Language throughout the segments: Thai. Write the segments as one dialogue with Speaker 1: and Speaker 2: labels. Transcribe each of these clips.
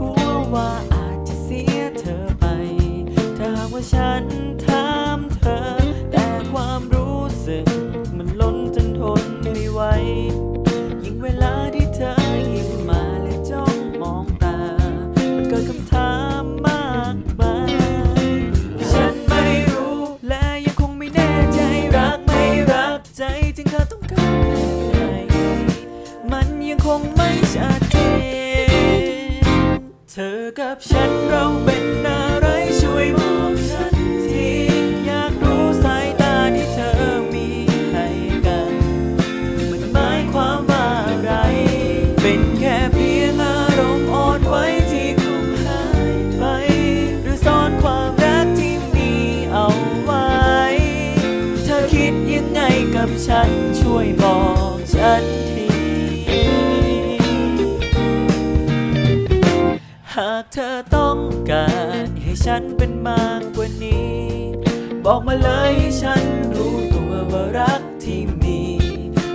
Speaker 1: กลัวว่าอาจจะเสียเธอไป ถ้าหากว่าฉันถามเธอ แต่ความรู้สึก ธอกับฉันเราเป็นอะไรช่วยบอกฉันทีอยากรู้สายตาที่เธอมีให้กัน มันหมายความว่าอะไร เป็นแค่เพียงอารมณ์อ่อนไหวที่คงหายไป หรือซ่อนความรักที่มีเอาไว้ เธอคิดยังไงกับฉันช่วยบอกฉันทีากเธอต้องการให้ฉันเป็นมากกว่านี้ บอกมาเลยให้ฉันรู้ตัวว่ารักที่มี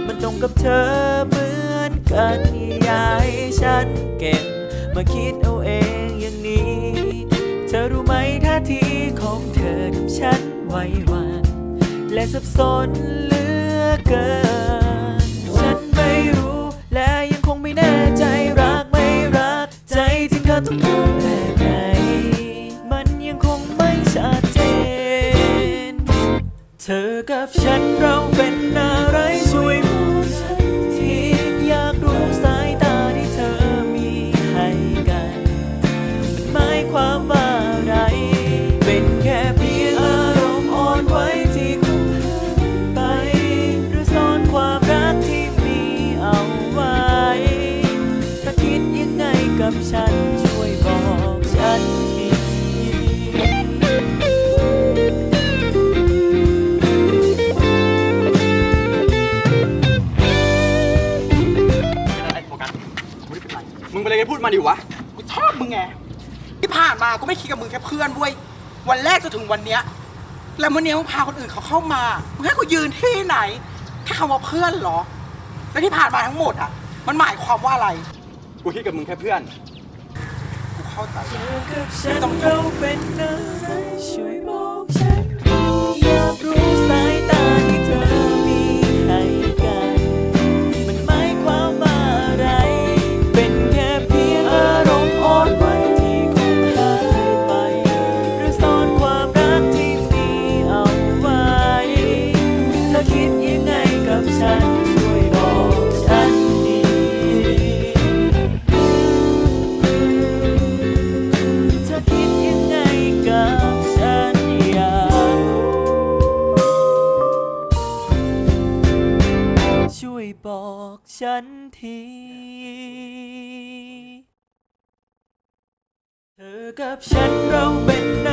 Speaker 1: มันตรงกับเธอเหมือนกันอย่าให้ฉันเก็บมาคิดเอาเองอย่างนี้ เธอรู้ไหมท่าทีของเธอทำฉันไหวหวั่นและสับสนเหลือเกิน เธอกับฉันเราเป็นอะไรช่วยบอกฉันทีอยากรู้สายตาที่เธอมีให้กันมันหมายความว่า มึงเป็
Speaker 2: นอะไรกันพูดมาดิวะ
Speaker 3: กูชอบมึงไง ที่ผ่านมาก็ไม่คิดกับมึงแค่เพื่อนด้วย วันแรกจนถึงวันเนี้ย แล้ววันเนี้ยมึงพาคนอื่นเขาเข้ามา มึงให้กูยืนที่ไหน แค่คำว่าเพื่อนเหรอ แล้วที่ผ่านมาทั้งหมดอะ มันหมายความว่าอะไร
Speaker 2: กูคิดกับมึงแค่เพื่อน
Speaker 3: กูเข้าใจ
Speaker 1: เธอกับฉันเราเป็นอะไร บอกฉันที เธอกับฉันเราเป็น